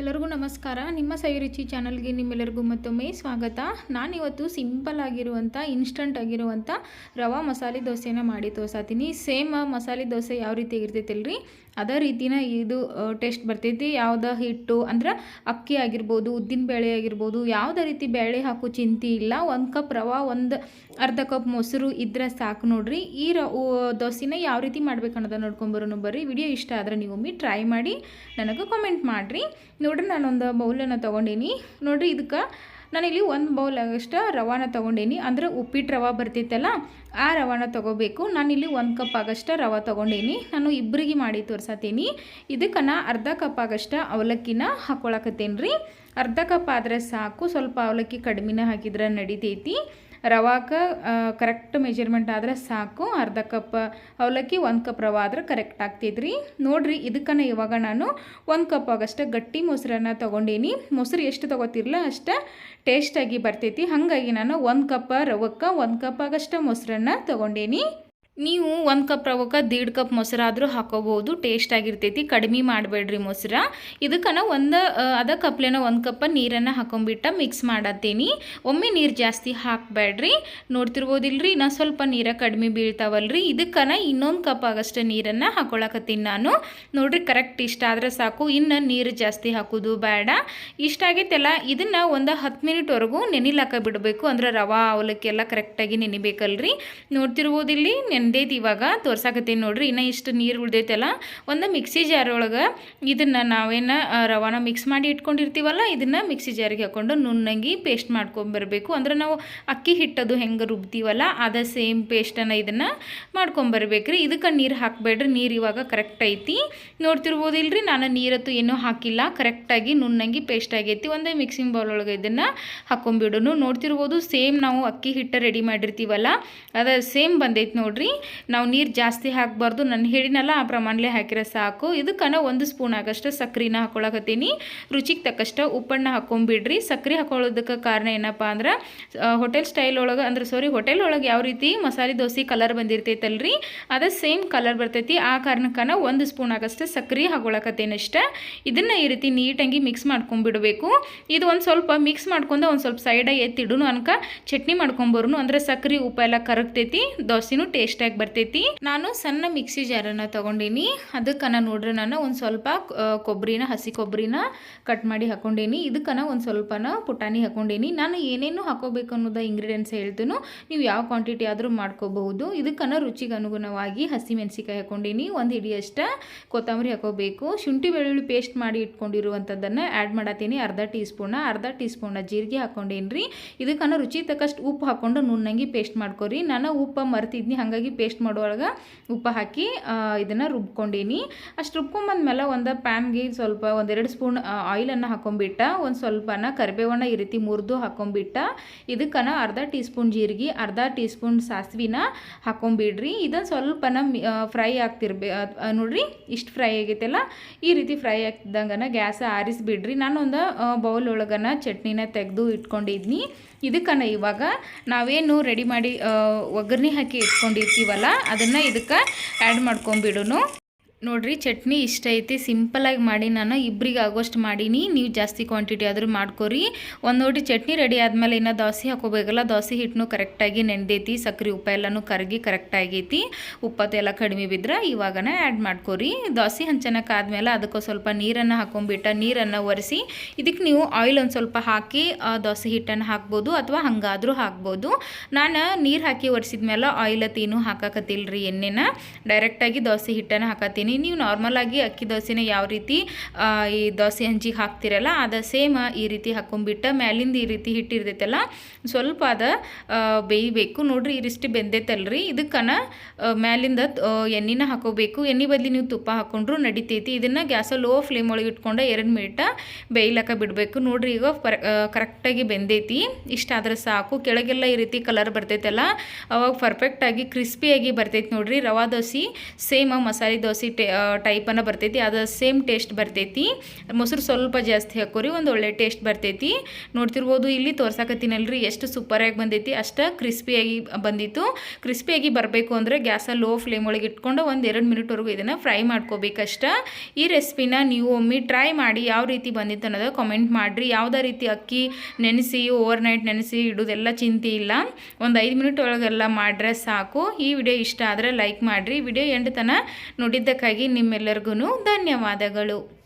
ಎಲ್ಲರಿಗೂ ನಮಸ್ಕಾರ. ನಿಮ್ಮ ಸವಿರುಚಿ ಚಾನಲ್ಗೆ ನಿಮ್ಮೆಲ್ಲರಿಗೂ ಮತ್ತೊಮ್ಮೆ ಸ್ವಾಗತ. ನಾನಿವತ್ತು ಸಿಂಪಲ್ ಆಗಿರುವಂಥ ಇನ್ಸ್ಟಂಟ್ ಆಗಿರುವಂಥ ರವಾ ಮಸಾಲೆ ದೋಸೆನ ಮಾಡಿ ತೋರ್ಸಾತೀನಿ. ಸೇಮ್ ಮಸಾಲೆ ದೋಸೆ ಯಾವ ರೀತಿ ಇರ್ತೈತಲ್ರಿ? ಅದೇ ರೀತಿನ ಇದು ಟೇಸ್ಟ್ ಬರ್ತೈತಿ. ಯಾವುದೇ ಹಿಟ್ಟು, ಅಂದ್ರೆ ಅಕ್ಕಿ ಆಗಿರ್ಬೋದು, ಉದ್ದಿನ ಬೇಳೆ ಆಗಿರ್ಬೋದು, ಯಾವುದೇ ರೀತಿ ಬೇಳೆ ಹಾಕು ಚಿಂತೆ ಇಲ್ಲ. ಒಂದು ಕಪ್ ರವಾ, ಒಂದು ಅರ್ಧ ಕಪ್ ಮೊಸರು ಇದ್ರೆ ಸಾಕು ನೋಡ್ರಿ. ಈ ರ ದೋಸೆನ ಯಾವ ರೀತಿ ಮಾಡ್ಬೇಕು ಅನ್ನೋದನ್ನ ನೋಡ್ಕೊಂಬರೋನು ಬರ್ರಿ. ವಿಡಿಯೋ ಇಷ್ಟ ಆದರೆ ನೀವು ಒಮ್ಮೆ ಟ್ರೈ ಮಾಡಿ, ನನಗೆ ಕಾಮೆಂಟ್ ಮಾಡಿರಿ. ನೋಡ್ರಿ ನಾನೊಂದು ಬೌಲನ್ನು ತೊಗೊಂಡೀನಿ. ನೋಡ್ರಿ ಇದಕ್ಕೆ ನಾನಿಲ್ಲಿ ಒಂದು ಬೌಲ್ ಆಗಷ್ಟು ರವಾನ ತೊಗೊಂಡೀನಿ. ಅಂದ್ರೆ ಉಪ್ಪಿಟ್ಟು ರವೆ ಬರ್ತಿತ್ತಲ್ಲ ಆ ರವಾನ ತೊಗೋಬೇಕು. ನಾನಿಲ್ಲಿ ಒಂದು ಕಪ್ ಆಗಷ್ಟು ರವೆ ತೊಗೊಂಡೀನಿ. ನಾನು ಇಬ್ಬರಿಗೆ ಮಾಡಿ ತೋರ್ಸತ್ತೀನಿ ಇದಕ್ಕೆ ನಾ ಅರ್ಧ ಕಪ್ ಆಗಷ್ಟು ಅವಲಕ್ಕಿನ ಹಾಕ್ಕೊಳಕತ್ತೇನೆ ರೀ ಅರ್ಧ ಕಪ್ ಆದರೆ ಸಾಕು, ಸ್ವಲ್ಪ ಅವಲಕ್ಕಿ ಕಡಿಮೆನೇ ಹಾಕಿದ್ರೆ ನಡಿತೈತಿ. ರವಾಕ್ಕೆ ಕರೆಕ್ಟ್ ಮೆಜರ್ಮೆಂಟ್ ಆದರೆ ಸಾಕು. ಅರ್ಧ ಕಪ್ ಅವಲಕ್ಕಿ, ಒಂದು ಕಪ್ ರವಾ ಆದ್ರೆ ಕರೆಕ್ಟ್ ಆಗ್ತೈತ್ರಿ ನೋಡ್ರಿ, ಇದಕ್ಕನ ಇವಾಗ ನಾನು ಒಂದು ಕಪ್ ಆಗಷ್ಟು ಗಟ್ಟಿ ಮೊಸರನ್ನ ತೊಗೊಂಡೀನಿ. ಮೊಸರು ಎಷ್ಟು ತೊಗೋತಿರಲ್ಲ ಅಷ್ಟು ಟೇಸ್ಟಾಗಿ ಬರ್ತೈತಿ. ಹಾಗಾಗಿ ನಾನು ಒಂದು ಕಪ್ ರವಕ್ಕೆ, ಒಂದು ಕಪ್ ಆಗಷ್ಟು ಮೊಸರನ್ನ ತೊಗೊಂಡೀನಿ. ನೀವು ಒಂದು ಕಪ್ ರವಕ ದೀಡ್ ಕಪ್ ಮೊಸರಾದರೂ ಹಾಕೋಬೋದು ಟೇಸ್ಟ್ ಆಗಿರ್ತೈತಿ, ಕಡಿಮೆ ಮಾಡಬೇಡ್ರಿ ಮೊಸರ. ಇದಕ್ಕನ ಒಂದು ಅದ ಕಪ್ಲೇನ ಒಂದು ಕಪ್ ನೀರನ್ನು ಹಾಕೊಂಬಿಟ್ಟು ಮಿಕ್ಸ್ ಮಾಡತ್ತೀನಿ. ಒಮ್ಮೆ ನೀರು ಜಾಸ್ತಿ ಹಾಕಬೇಡ್ರಿ. ನೋಡ್ತಿರ್ಬೋದಿಲ್ರಿ ನಾ ಸ್ವಲ್ಪ ನೀರ ಕಡಿಮೆ ಬೀಳ್ತಾವಲ್ರಿ. ಇದಕ್ಕನ ಇನ್ನೊಂದು ಕಪ್ ಆಗಷ್ಟು ನೀರನ್ನು ಹಾಕೊಳಕತ್ತೀನಿ ನಾನು. ನೋಡ್ರಿ ಕರೆಕ್ಟ್ ಇಷ್ಟ ಆದರೆ ಸಾಕು. ಇನ್ನು ನೀರು ಜಾಸ್ತಿ ಹಾಕೋದು ಬೇಡ. ಇಷ್ಟ ಆಗೈತೆಲ್ಲ, ಇದನ್ನು ಒಂದು ಹತ್ತು ಮಿನಿಟ್ವರೆಗೂ ನೆನಿಲಾಕ ಬಿಡಬೇಕು. ಅಂದ್ರೆ ರವಾ ಅವಲಕ್ಕಿ ಎಲ್ಲ ಕರೆಕ್ಟಾಗಿ ನೆನಿಬೇಕಲ್ರಿ. ನೋಡ್ತಿರ್ಬೋದಿಲ್ಲಿ ನೆಂದೈತಿ ಇವಾಗ ತೋರ್ಸಾಕತ್ತೀನಿ ನೋಡ್ರಿ. ಇನ್ನು ಇಷ್ಟು ನೀರು ಉಳ್ದೈತಲ್ಲ, ಒಂದು ಮಿಕ್ಸಿ ಜಾರ್ ಒಳಗೆ ಇದನ್ನು ನಾವೇನು ರವಾನ ಮಿಕ್ಸ್ ಮಾಡಿ ಇಟ್ಕೊಂಡಿರ್ತೀವಲ್ಲ, ಇದನ್ನು ಮಿಕ್ಸಿ ಜಾರಿಗೆ ಹಾಕೊಂಡು ನುಣ್ಣಂಗಿ ಪೇಸ್ಟ್ ಮಾಡ್ಕೊಂಬರ್ಬೇಕು. ಅಂದ್ರೆ ನಾವು ಅಕ್ಕಿ ಹಿಟ್ಟದು ಹೆಂಗೆ ರುಬ್ತೀವಲ್ಲ, ಅದ ಸೇಮ್ ಪೇಸ್ಟನ್ನು ಇದನ್ನು ಮಾಡ್ಕೊಂಬರ್ಬೇಕ್ರಿ. ಇದಕ್ಕೆ ನೀರು ಹಾಕಬೇಡ್ರಿ. ನೀರು ಇವಾಗ ಕರೆಕ್ಟ್ ಐತಿ. ನೋಡ್ತಿರ್ಬೋದಿಲ್ರಿ, ನಾನು ನೀರತ್ತು ಏನೂ ಹಾಕಿಲ್ಲ. ಕರೆಕ್ಟಾಗಿ ನುಣ್ಣಂಗಿ ಪೇಸ್ಟ್ ಆಗೈತಿ. ಒಂದೇ ಮಿಕ್ಸಿಂಗ್ ಬೌಲ್ ಒಳಗೆ ಇದನ್ನು ಹಾಕೊಂಬಿಡೋನು. ನೋಡ್ತಿರ್ಬೋದು, ಸೇಮ್ ನಾವು ಅಕ್ಕಿ ಹಿಟ್ಟು ರೆಡಿ ಮಾಡಿರ್ತೀವಲ್ಲ, ಅದ ಸೇಮ್ ಬಂದೈತಿ ನೋಡ್ರಿ. ನಾವು ನೀರು ಜಾಸ್ತಿ ಹಾಕಬಾರ್ದು. ನಾನು ಹೇಳಿನಲ್ಲ, ಆ ಪ್ರಮಾಣಲೇ ಹಾಕಿರೋ ಸಾಕು. ಇದಕ್ಕನ ಒಂದು ಸ್ಪೂನ್ ಆಗಷ್ಟು ಸಕ್ರಿನ ಹಾಕೊಳಕತ್ತೀನಿ. ರುಚಿಗೆ ತಕ್ಕಷ್ಟು ಉಪ್ಪಣ್ಣ ಹಾಕೊಂಬಿಡ್ರಿ. ಸಕ್ರೆ ಹಾಕೊಳ್ಳೋದಕ್ಕೆ ಕಾರಣ ಏನಪ್ಪ ಅಂದ್ರೆ ಹೋಟೆಲ್ ಸ್ಟೈಲ್ ಒಳಗೆ, ಅಂದ್ರೆ ಸಾರಿ ಹೋಟೆಲ್ ಒಳಗೆ ಯಾವ ರೀತಿ ಮಸಾಲೆ ದೋಸೆ ಕಲರ್ ಬಂದಿರ್ತೈತಲ್ರಿ, ಅದೇ ಸೇಮ್ ಕಲರ್ ಬರ್ತೈತಿ. ಆ ಕಾರಣಕ್ಕನ ಒಂದು ಸ್ಪೂನ್ ಆಗಷ್ಟು ಸಕ್ರೆ ಹಾಕೊಳಕತ್ತೇನೆ ಅಷ್ಟೇ. ಇದನ್ನು ಈ ರೀತಿ ನೀಟಾಗಿ ಮಿಕ್ಸ್ ಮಾಡ್ಕೊಂಬಿಡಬೇಕು. ಇದು ಒಂದು ಸ್ವಲ್ಪ ಮಿಕ್ಸ್ ಮಾಡ್ಕೊಂಡು ಒಂದು ಸ್ವಲ್ಪ ಸೈಡಾಗಿ ಎತ್ತಿಡೂನು ಅನ್ಕ, ಚಟ್ನಿ ಮಾಡ್ಕೊಂಬರು ಅಂದ್ರೆ ಸಕ್ರೆ ಉಪ್ಪು ಎಲ್ಲ ಕರಗ್ತೈತಿ, ದೋಸೆನೂ ಟೇಸ್ಟಾಗಿ ಬರ್ತೈತಿ. ನಾನು ಸಣ್ಣ ಮಿಕ್ಸಿ ಜಾರನ್ನು ತಗೊಂಡೀನಿ. ಅದಕ್ಕನ ನೋಡ್ರಿ ನಾನು ಒಂದು ಸ್ವಲ್ಪ ಕೊಬ್ಬರಿನ ಹಸಿ ಕೊಬ್ಬರಿನ ಕಟ್ ಮಾಡಿ ಹಾಕೊಂಡೀನಿ. ಇದಕ್ಕನ ಒಂದು ಸ್ವಲ್ಪನ ಪುಟಾಣಿ ಹಾಕೊಂಡೀನಿ. ನಾನು ಏನೇನು ಹಾಕೋಬೇಕು ಅನ್ನೋದ ಇಂಗ್ರೀಡಿಯೆಂಟ್ಸ್ ಹೇಳ್ತೀನಿ ನೀವು ಯಾವ ಕ್ವಾಂಟಿಟಿ ಆದರೂ ಮಾಡ್ಕೋಬಹುದು. ಇದಕ್ಕನ ರುಚಿಗೆ ಅನುಗುಣವಾಗಿ ಹಸಿ ಮೆಣಸಿಕಾಯಿ ಹಾಕೊಂಡೀನಿ. ಒಂದು ಹಿಡಿಯಷ್ಟ ಕೊತ್ತಂಬರಿ ಹಾಕೋಬೇಕು. ಶುಂಠಿ ಬೆಳ್ಳುಳ್ಳಿ ಪೇಸ್ಟ್ ಮಾಡಿ ಇಟ್ಕೊಂಡಿರುವಂಥದ್ದನ್ನು ಆ್ಯಡ್ ಮಾಡತ್ತೀನಿ ಅರ್ಧ ಟೀ ಸ್ಪೂನ ಅರ್ಧ ಟೀ ಸ್ಪೂನ ಜೀರಿಗೆ ಹಾಕೊಂಡೇನಿ ರೀ ಇದಕ್ಕನ ರುಚಿ ತಕ್ಕಷ್ಟು ಉಪ್ಪು ಹಾಕೊಂಡು ನುಣ್ಣಂಗಿ ಪೇಸ್ಟ್ ಮಾಡ್ಕೊರಿ. ನಾನು ಉಪ್ಪು ಮರ್ತಿದ್ನಿ, ಹಾಗಾಗಿ ಪೇಸ್ಟ್ ಮಾಡೋವಾಗ ಉಪ್ಪು ಹಾಕಿ ಇದನ್ನು ರುಬ್ಕೊಂಡೀನಿ. ಅಷ್ಟು ರುಬ್ಕೊಂಬಂದ್ಮೇಲೆ ಒಂದು ಪ್ಯಾನ್ಗೆ ಸ್ವಲ್ಪ ಒಂದೆರಡು ಸ್ಪೂನ್ ಆಯಿಲನ್ನು ಹಾಕೊಂಬಿಟ್ಟ, ಒಂದು ಸ್ವಲ್ಪನ ಕರಿಬೇವನ್ನ ಈ ರೀತಿ ಮುರಿದು ಹಾಕೊಂಬಿಟ್ಟ, ಇದಕ್ಕನ ಅರ್ಧ ಟೀ ಸ್ಪೂನ್ ಜೀರಿಗೆ, ಅರ್ಧ ಟೀ ಸ್ಪೂನ್ ಸಾಸಿವಿನ ಹಾಕೊಂಬಿಡ್ರಿ. ಇದನ್ನು ಸ್ವಲ್ಪನ ಫ್ರೈ ಆಗ್ತಿರ್ಬೇ ನೋಡ್ರಿ, ಇಷ್ಟು ಫ್ರೈ ಆಗೈತೆಲ್ಲ, ಈ ರೀತಿ ಫ್ರೈ ಆಗ್ತಿದ್ದಂಗನ ಗ್ಯಾಸ್ ಆರಿಸ್ಬಿಡ್ರಿ. ನಾನೊಂದು ಬೌಲ್ ಒಳಗನ ಚಟ್ನಿನ ತೆಗೆದು ಇಟ್ಕೊಂಡಿದ್ನಿ. ಇದಕ್ಕನ ಇವಾಗ ನಾವೇನು ರೆಡಿ ಮಾಡಿ ಒಗ್ಗರಣೆ ಹಾಕಿ ಇಟ್ಕೊಂಡಿರ್ತೀವಲ್ಲ ಅದನ್ನು ಇದಕ್ಕೆ ಆ್ಯಡ್ ಮಾಡ್ಕೊಂಬಿಡೋನು. ನೋಡ್ರಿ, ಚಟ್ನಿ ಇಷ್ಟ ಐತಿ ಸಿಂಪಲಾಗಿ ಮಾಡಿ ನಾನು ಇಬ್ಬರಿಗೆ ಆಗೋಷ್ಟು ಮಾಡೀನಿ. ನೀವು ಜಾಸ್ತಿ ಕ್ವಾಂಟಿಟಿ ಆದರೂ ಮಾಡ್ಕೊರಿ. ಒಂದು ನೋಡಿ ಚಟ್ನಿ ರೆಡಿ ಆದಮೇಲೆ ಇನ್ನು ದೋಸೆ ಹಾಕೋಬೇಕಲ್ಲ, ದೋಸೆ ಹಿಟ್ಟನು ಕರೆಕ್ಟಾಗಿ ನೆಂದೈತಿ, ಸಕ್ರೆ ಉಪ್ಪ ಎಲ್ಲನೂ ಕರಗಿ ಕರೆಕ್ಟಾಗೈತಿ ಉಪ್ಪತ್ತು ಎಲ್ಲ ಕಡಿಮೆ ಬಿದ್ರೆ ಇವಾಗನೇ ಆ್ಯಡ್ ಮಾಡ್ಕೊರಿ. ದೋಸೆ ಹಂಚನಕ್ಕೆ ಆದಮೇಲೆ ಅದಕ್ಕೆ ಸ್ವಲ್ಪ ನೀರನ್ನು ಹಾಕೊಂಬಿಟ್ಟ, ನೀರನ್ನು ಒರೆಸಿ ಇದಕ್ಕೆ ನೀವು ಆಯಿಲ್ ಒಂದು ಸ್ವಲ್ಪ ಹಾಕಿ ದೋಸೆ ಹಿಟ್ಟನ್ನು ಹಾಕ್ಬೋದು ಅಥವಾ ಹಂಗಾದರೂ ಹಾಕ್ಬೋದು. ನಾನು ನೀರು ಹಾಕಿ ಒರೆಸಿದ ಮೇಲೆ ಆಯಿಲ್ ಅತ್ತೇನು ಹಾಕಕತ್ತಿಲ್ಲ ರೀ ಎಣ್ಣೆನ ಡೈರೆಕ್ಟಾಗಿ ದೋಸೆ ಹಿಟ್ಟನ್ನು ಹಾಕತ್ತೀನಿ. ನೀವು ನಾರ್ಮಲಾಗಿ ಅಕ್ಕಿ ದೋಸೆನ ಯಾವ ರೀತಿ ಈ ದೋಸೆ ಹಂಚಿಗೆ ಹಾಕ್ತಿರಲ್ಲ, ಅದು ಸೇಮ್ ಈ ರೀತಿ ಹಾಕೊಂಡ್ಬಿಟ್ಟ ಮ್ಯಾಲಿಂದ ಈ ರೀತಿ ಹಿಟ್ಟಿರ್ತೈತಲ್ಲ, ಸ್ವಲ್ಪ ಅದ ಬೇಯಬೇಕು. ನೋಡ್ರಿ ಇರಿಷ್ಟು ಬೆಂದೈತಲ್ರಿ. ಇದಕ್ಕನ ಮ್ಯಾಲಿಂದ ಎಣ್ಣೆನ ಹಾಕೋಬೇಕು. ಎಣ್ಣೆ ಬದಲಿ ನೀವು ತುಪ್ಪ ಹಾಕೊಂಡ್ರು ನಡಿತೈತಿ. ಇದನ್ನು ಗ್ಯಾಸ ಲೋ ಫ್ಲೇಮ್ ಒಳಗೆ ಇಟ್ಕೊಂಡು ಎರಡು ಮಿನಿಟ ಬೇಯ್ಲಕ್ಕ ಬಿಡಬೇಕು. ನೋಡ್ರಿ, ಈಗ ಪರ್ ಕರೆಕ್ಟಾಗಿ ಬೆಂದೈತಿ. ಇಷ್ಟಾದ್ರೆ ಸಾಕು. ಕೆಳಗೆಲ್ಲ ಈ ರೀತಿ ಕಲರ್ ಬರ್ತೈತಲ್ಲ, ಅವಾಗ ಪರ್ಫೆಕ್ಟಾಗಿ ಕ್ರಿಸ್ಪಿಯಾಗಿ ಬರ್ತೈತಿ ನೋಡ್ರಿ. ರವಾ ದೋಸೆ ಸೇಮ್ ಮಸಾಲೆ ದೋಸೆ ಟೇ ಟೈಪನ್ನು ಬರ್ತೈತಿ, ಅದು ಸೇಮ್ ಟೇಸ್ಟ್ ಬರ್ತೈತಿ. ಮೊಸರು ಸ್ವಲ್ಪ ಜಾಸ್ತಿ ಹಾಕೋರಿ, ಒಂದು ಒಳ್ಳೆ ಟೇಸ್ಟ್ ಬರ್ತೈತಿ. ನೋಡ್ತಿರ್ಬೋದು, ಇಲ್ಲಿ ತೋರ್ಸಾಕತ್ತೀನಲ್ರಿ, ಎಷ್ಟು ಸೂಪರಾಗಿ ಬಂದೈತಿ. ಅಷ್ಟು ಕ್ರಿಸ್ಪಿಯಾಗಿ ಬಂದಿತ್ತು. ಕ್ರಿಸ್ಪಿಯಾಗಿ ಬರಬೇಕು ಅಂದರೆ ಗ್ಯಾಸ ಲೋ ಫ್ಲೇಮ್ ಒಳಗೆ ಇಟ್ಕೊಂಡು ಒಂದು ಎರಡು ಮಿನಿಟ್ವರೆಗೂ ಇದನ್ನು ಫ್ರೈ ಮಾಡ್ಕೋಬೇಕಷ್ಟ ಈ ರೆಸಿಪಿನ ನೀವು ಒಮ್ಮೆ ಟ್ರೈ ಮಾಡಿ, ಯಾವ ರೀತಿ ಬಂದಿತ್ತು ಅನ್ನೋದು ಕಾಮೆಂಟ್ ಮಾಡಿರಿ. ಯಾವುದೇ ರೀತಿ ಅಕ್ಕಿ ನೆನೆಸಿ ಓವರ್ ನೈಟ್ ನೆನೆಸಿ ಇಡೋದೆಲ್ಲ ಚಿಂತೆ ಇಲ್ಲ. ಒಂದು ಐದು ಮಿನಿಟ್ ಒಳಗೆಲ್ಲ ಮಾಡ್ರೆ ಸಾಕು. ಈ ವಿಡಿಯೋ ಇಷ್ಟ ಆದರೆ ಲೈಕ್ ಮಾಡಿರಿ. ವಿಡಿಯೋ ಎಂಡ್ ತನಕ ನೋಡಿದ್ದಕ್ಕಾಗಿ ನಿಮ್ಮೆಲ್ಲರಿಗೂ ಧನ್ಯವಾದಗಳು.